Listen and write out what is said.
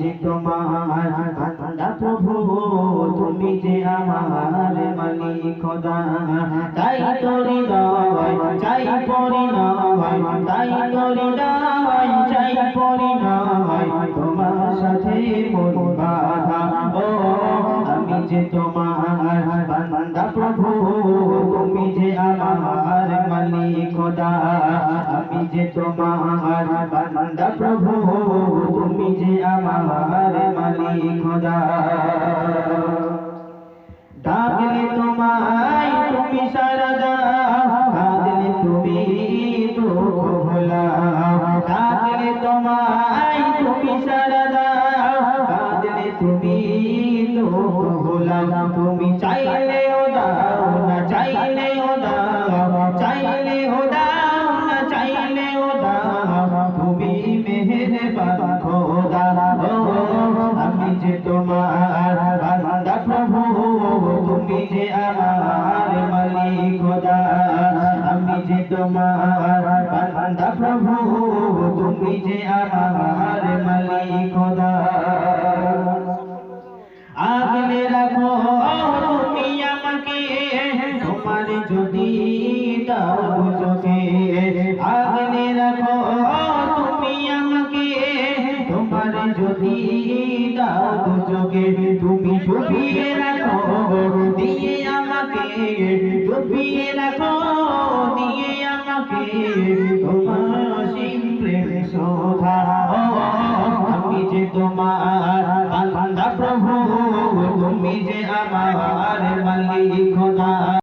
যে তোমার বান্দা প্রভু, তুমি যে আমার মালিক খোদা তাই তো হৃদয় চাই পরিণয়, তাই তো হৃদয় চাই পরিণয়, তোমার সাথে আমি যে তোমার প্রভু, তুমি যে আমার মালিক খোদা আমি যে তোমার প্রভু যে আমার মালিক খোদা। ডাকলে তোমায় তুমি সারা ডাকলে তুমি ভোলা। ডাকলে তোমায় তুমি ডাকলে তুমি ভোলা। তুমি চাইলে মেহেরবান খোদা ও আমি যে তোমার বান্দা প্রভু, তুমি যে আমার মালিক খোদা আমি যে তোমার বান্দা প্রভু, তুমি যে আমার মালিক খোদা আগলে রাখো তুমি আমাকে তোমার যদি দাও। যদি দাও যোগে তুমি ডুবিয়ে রাখো দিয়ে আমাকে ডুবিয়ে রাখো দিয়ে আমাকে, তোমার সিম্প্রেম শোধা আমি যে তোমার প্রভু, তুমি যে আমার মালিক খোদা।